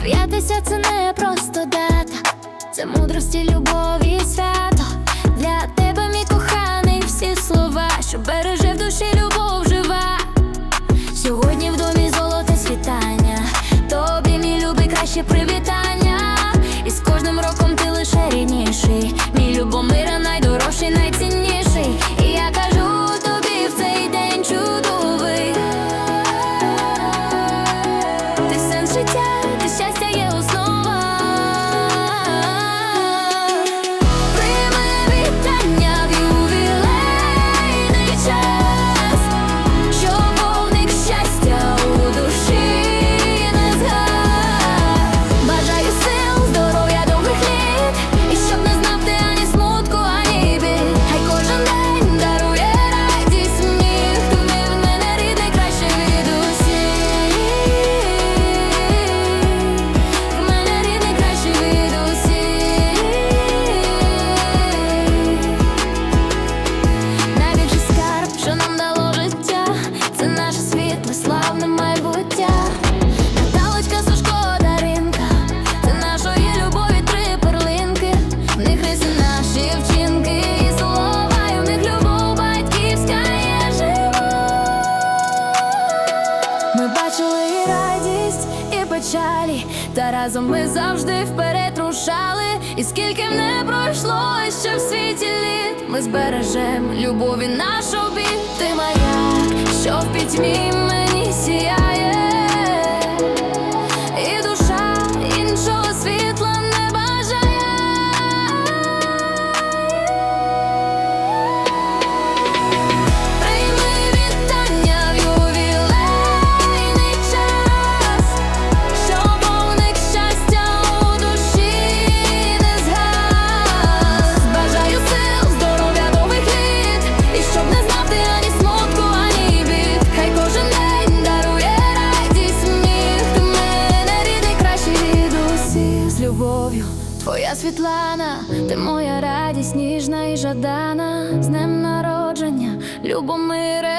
Сміятися це не просто дата, це мудрості, любові, свято. Для тебе, мій коханий, всі слова, що береже в душі любов жива. Сьогодні в домі золоте світання. Тобі, мій любий, краще привітання. І з кожним роком ти лише рідніший. Бачили і радість, і печалі, та разом ми завжди вперед рушали. І скільки б не пройшло ще в світі літ, ми збережем любові нашу бід. Ти моя, що в пітьмі мені сіяє, любов'ю. Твоя Світлана, ти моя радість, ніжна і жадана, з днем народження, Любомире,